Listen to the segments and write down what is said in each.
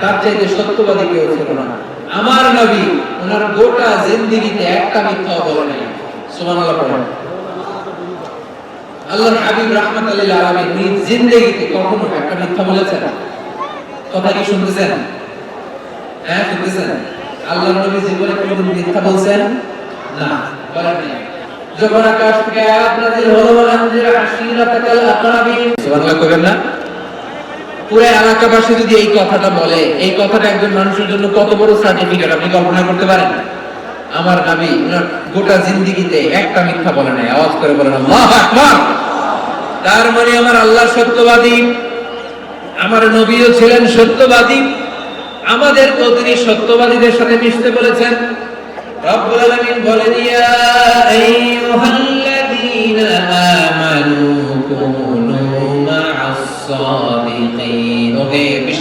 তার চাইতে সত্যবাদী কেউ ছিল না। আমার নবী ওনার গোটা জিন্দিগিতে একটা মিথ্যা বলে নাই। সুবহানাল্লাহ পড়েন। আল্লাহর হাবিব রাহমাতুল্লাহ আলামিন নিজ কখনো একটা মিথ্যা বলেছেন কথা কি শুনতেছেন? হ্যাঁ শুনতেছেন? নবী জীবনে মিথ্যা বলছেন না, বলেন নাই। যখন আকাশ থেকে আয়াত নাযিল হলো আনজির আশিরাতাকাল আকরাবিন। সুবহানাল্লাহ কইবেন না? পুরো এলাকাবাসী যদি এই কথাটা বলে, এই কথাটা একজন মানুষের জন্য কত বড় সার্টিফিকেট আপনি কল্পনা করতে পারেন? আমার উনার গোটা জিন্দিগিতে একটা মিথ্যা বলে নাই, আওয়াজ করে আল্লাহু আকবার! তার মানে আমার আল্লাহ সত্যবাদী, আমার নবীও ছিলেন সত্যবাদী, আমাদের তো তিনি সত্যবাদীদের সাথে মিশতে বলেছেন। রব্বুল আলামিন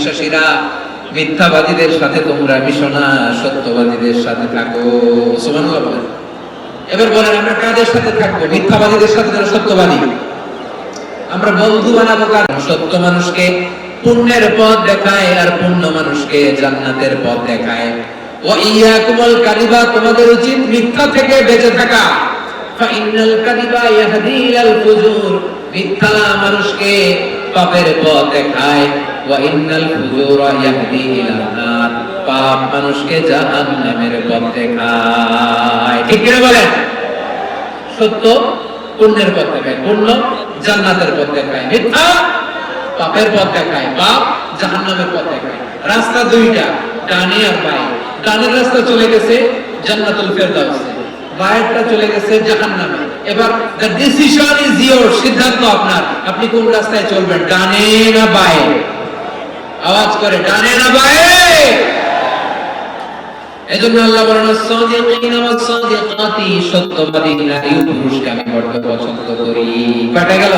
বিশ্বাসীরা মিথ্যাবাদীদের সাথে তোমরা মিশো না, সত্যবাদীদের সাথে থাকো। সুবহানাল্লাহ বলেন। এবার বলেন, আমরা কাদের সাথে থাকব? মিথ্যাবাদীদের সাথে যারা সত্যবাদী? আমরা বন্ধু বানাবো কার? সত্য মানুষকে পুণ্যের পথ দেখায় আর পুণ্য মানুষকে জান্নাতের পথ দেখায়। ও ইয়াকুমুল কাযিবা, তোমাদের উচিত মিথ্যা থেকে বেঁচে থাকা। ফাইনাল কাযিবা ইয়াহদি ইলাল ফুজুর, মিথ্যা মানুষকে পাপের পথ দেখায়। ওয়া ইন্নাল ফুজুরা ইয়াহদি ইলান নার পাপ মানুষকে জাহান্নামের পথ দেখায় ঠিক সত্য? পুণ্যের পুণ্য জান্নাতের মিথ্যা? পাপের পাপ জাহান্নামের রাস্তা দুইটা, ডানে আর বাঁয়ে। ডানের রাস্তা চলে গেছে জান্নাতুল ফেরদাউসে। বাঁয়েরটা চলে গেছে জাহান্নামে। এবার দ্য ডিসিশন ইজ ইওর সিদ্ধান্ত আপনার। আপনি কোন রাস্তায় চলবেন, ডানে না বাঁয়ে? আওয়াজ করে, ডানে না বাঁয়ে? এজন্য আল্লাহ বলেন সাদিকিন ওয়া সাদিকাতি সত্যবাদী নারী ও পুরুষকে আমি বড় পছন্দ করি। কাটা গেল।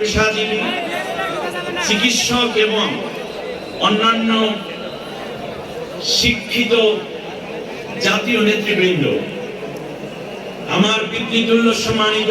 পেশাজীবী চিকিৎসক এবং অন্যান্য শিক্ষিত জাতীয় নেতৃবৃন্দ আমার পিতৃতুল্য সম্মানিত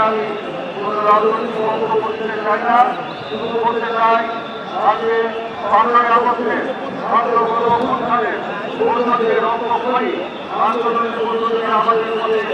আমি কোনো রাজনৈতিক মন্তব্য করতে চাই না শুধু বলতে চাই আজকে বাংলায় আগস্টে রক্তক্ষয়ী আন্দোলনের আমাদের